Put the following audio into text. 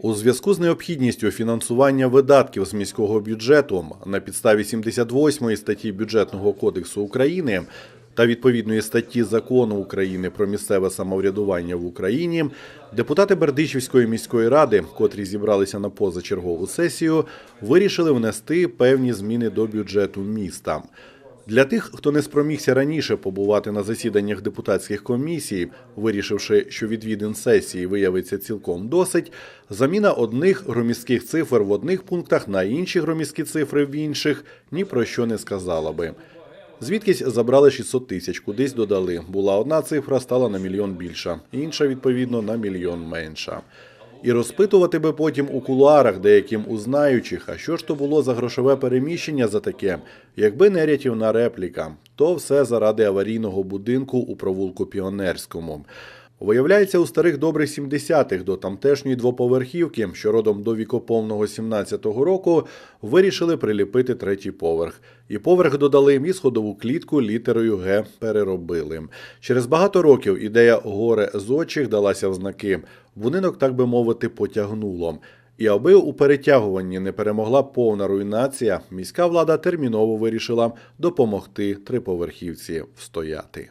У зв'язку з необхідністю фінансування видатків з міського бюджету на підставі 78 статті Бюджетного кодексу України та відповідної статті Закону України про місцеве самоврядування в Україні, депутати Бердичівської міської ради, котрі зібралися на позачергову сесію, вирішили внести певні зміни до бюджету міста. Для тих, хто не спромігся раніше побувати на засіданнях депутатських комісій, вирішивши, що відвідин сесії виявиться цілком досить, заміна одних громіських цифр в одних пунктах на інші громіські цифри в інших ні про що не сказала би. Звідкись забрали 600 тисяч, кудись додали. Була одна цифра, стала на мільйон більша, інша, відповідно, на мільйон менша. І розпитувати би потім у кулуарах деяким узнаючих, а що ж то було за грошове переміщення за таке, якби не рятівна репліка, то все заради аварійного будинку у провулку Піонерському. Виявляється, у старих добрих 70-х до тамтешньої двоповерхівки, що родом до вікоповного 17-го року, вирішили приліпити третій поверх. І поверх додали і сходову клітку літерою Г переробили. Через багато років ідея горе з очих далася в знаки. Будинок, так би мовити, потягнуло. І аби у перетягуванні не перемогла повна руйнація, міська влада терміново вирішила допомогти триповерхівці встояти.